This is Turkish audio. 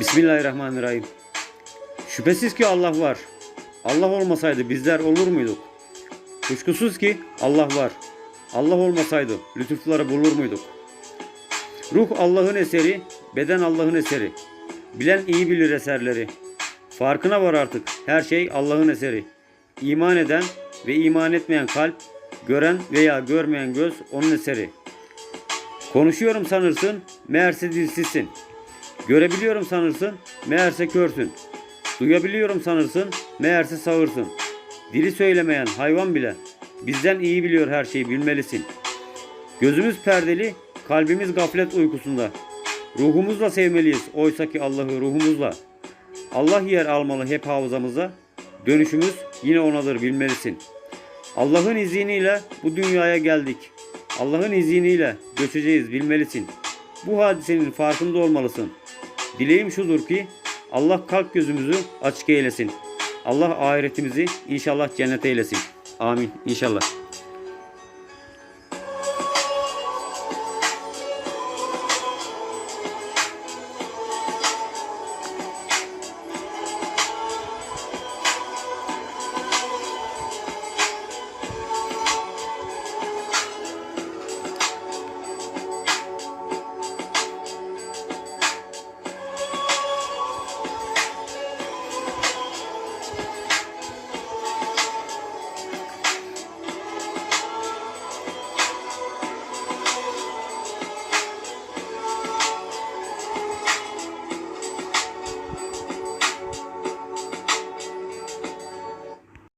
Bismillahirrahmanirrahim. Şüphesiz ki Allah var. Allah olmasaydı bizler olur muyduk? Kuşkusuz ki Allah var. Allah olmasaydı lütufları bulur muyduk? Ruh Allah'ın eseri, beden Allah'ın eseri. Bilen iyi bilir eserleri. Farkına var artık her şey Allah'ın eseri. İman eden ve iman etmeyen kalp, gören veya görmeyen göz onun eseri. Konuşuyorum sanırsın, meğerse dilsizsin. Görebiliyorum sanırsın, meğerse körsün. Duyabiliyorum sanırsın, meğerse sağırsın. Dili söylemeyen hayvan bile bizden iyi biliyor her şeyi bilmelisin. Gözümüz perdeli, kalbimiz gaflet uykusunda. Ruhumuzla sevmeliyiz oysa ki Allah'ı ruhumuzla. Allah yer almalı hep hafızamıza. Dönüşümüz yine onadır bilmelisin. Allah'ın izniyle bu dünyaya geldik. Allah'ın izniyle göçeceğiz bilmelisin. Bu hadisenin farkında olmalısın. Dileğim şudur ki Allah kalp gözümüzü açık eylesin. Allah ahiretimizi inşallah cennet eylesin. Amin inşallah.